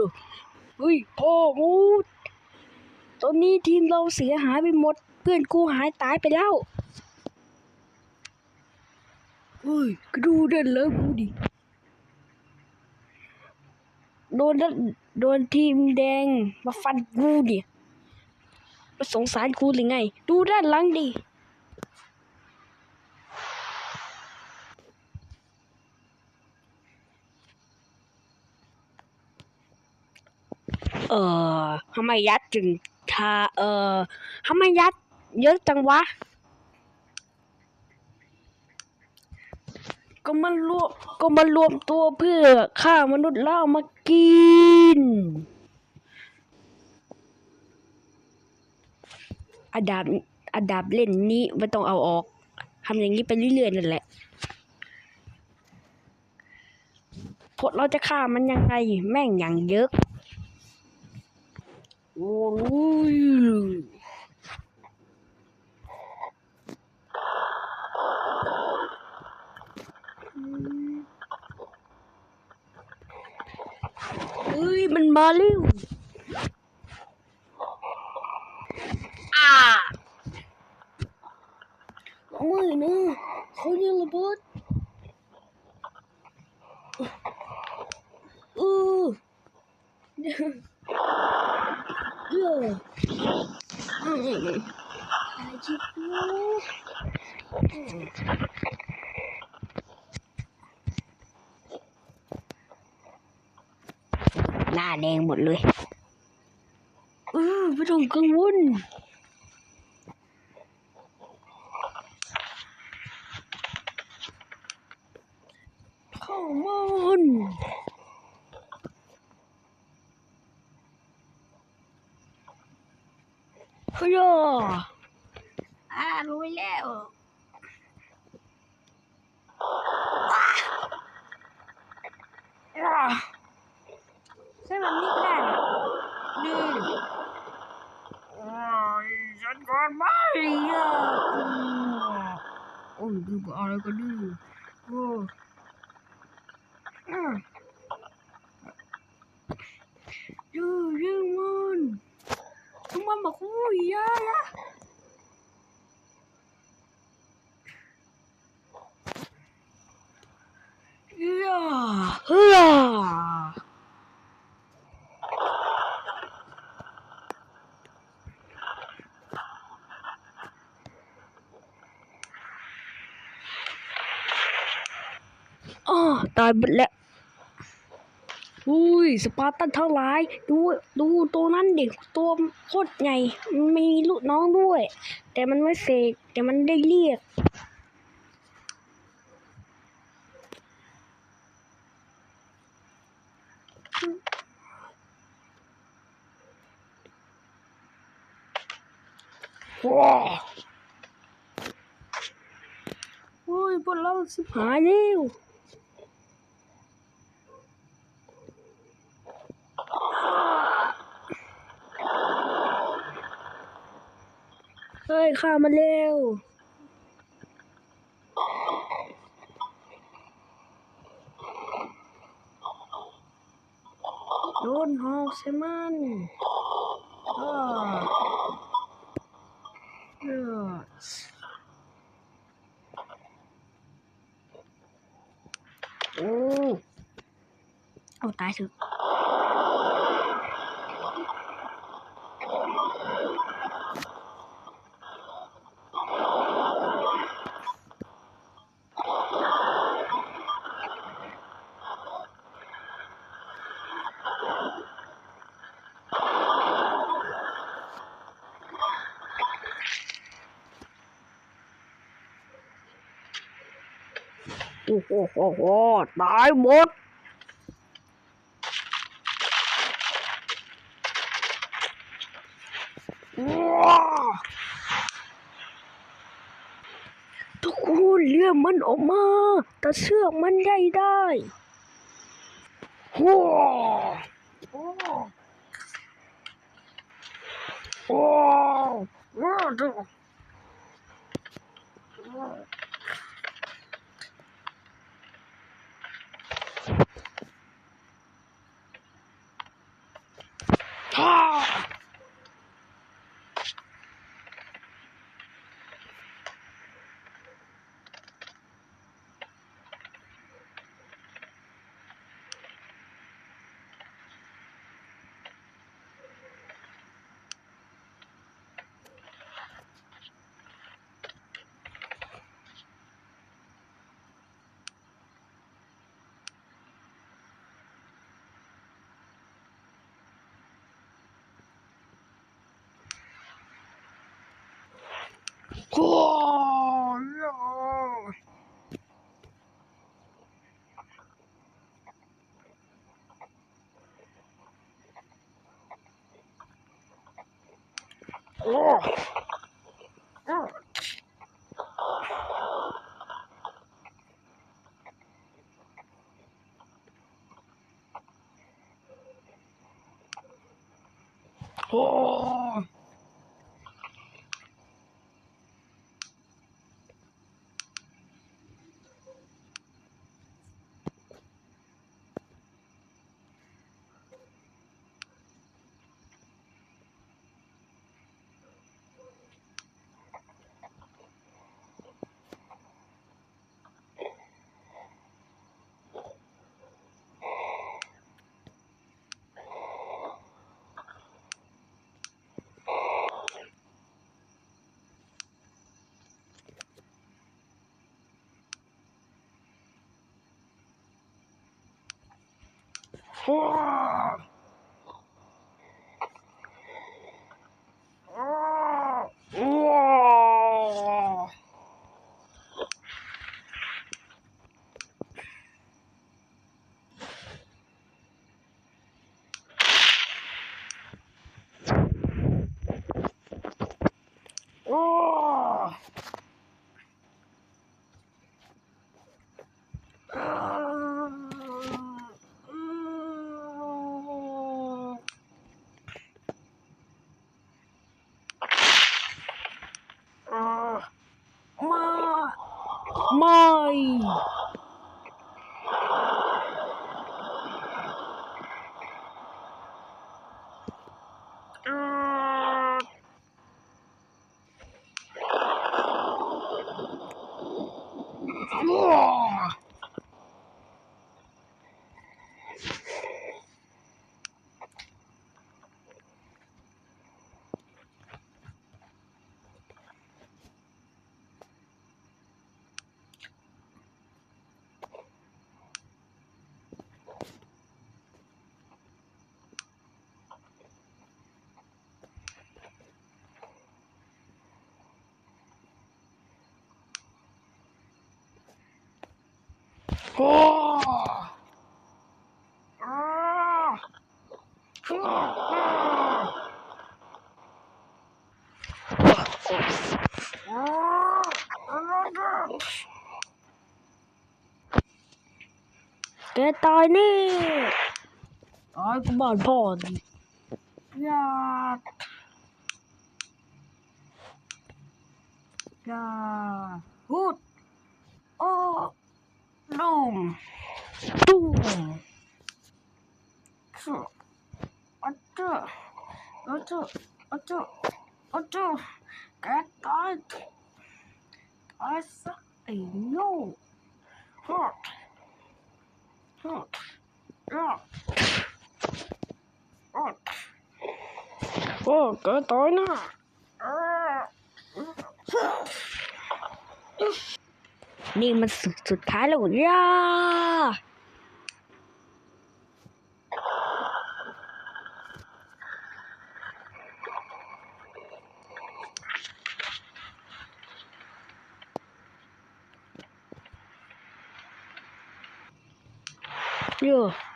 ดูเฮ้ยพ่อมูดตอนนี้ทีมเราเสียหายไปหมด เพื่อนกูหายตายไปแล้วเฮ้ยก็ดูเด่นเลยกูดิโดนโดนทีมแดงมาฟันกูดิมาสงสารกูหรือไง ดูด้านหลังดิ เออทำไมยัดจึงทาเออทำไมยัดเยอะจังวะ ก็มันรวมก็มันรวมตัวเพื่อฆ่ามนุษย์แล้วเอามากินอันดับอันดับเล่นนี้ไม่ต้องเอาออกทำอย่างนี้ไปเรื่อยๆนั่นแหละพวกเราจะฆ่ามันยังไงแม่งอย่างเยอะ โอ้ยเฮ้ยมันมาเร็วอ่าไม่นะเขายังระเบิดเออ หน้าแดงหมดเลยเออไม่ต้องกังวลข้ามัน ฮ้ยอะอ่ารู้แล้วอ่าใช่แบบนี้ก็ได้นะนี่โอ้ยฉันก่อนไม่อะโอ้ยดูอะไรกันดิโอ้อืม ยื้อยื้อมันทำไมมาคุยยาละเฮ้ยเฮ้ยอ๋อตายหมดแล้วอุ้ยสปาร์ตันเทั้งหลายดูดูตัวนั้นเด็กตัวโคตรใหญ่มันมีลูกน้องด้วย แต่มันไม่เสกแต่มันได้เรียกว้าวโอ้ยพวกเราสิบหายแล้ว เฮ้ยข้ามาเร็วโดนหอกใช่มันอ่าเออโอ้เอาตายเถอะ อ้โหโอ้โหตายหมดว้าวทุกคนเลือดมันออกมา แต่เชือกมันได้ได้ว้าวว้าวว้าวดู ฮ่า โอ้ยโอ้โอ้ โอ้โอ้โอ้มา ไแกตายนี่ตายกูบ้านพ่อดิยาดยาฮูดโอ้ ลุมตุ้มชูอัจเจอัจเจอัจเจอัจเจแนี่มันสุดสุดท้ายแล้วย่าโ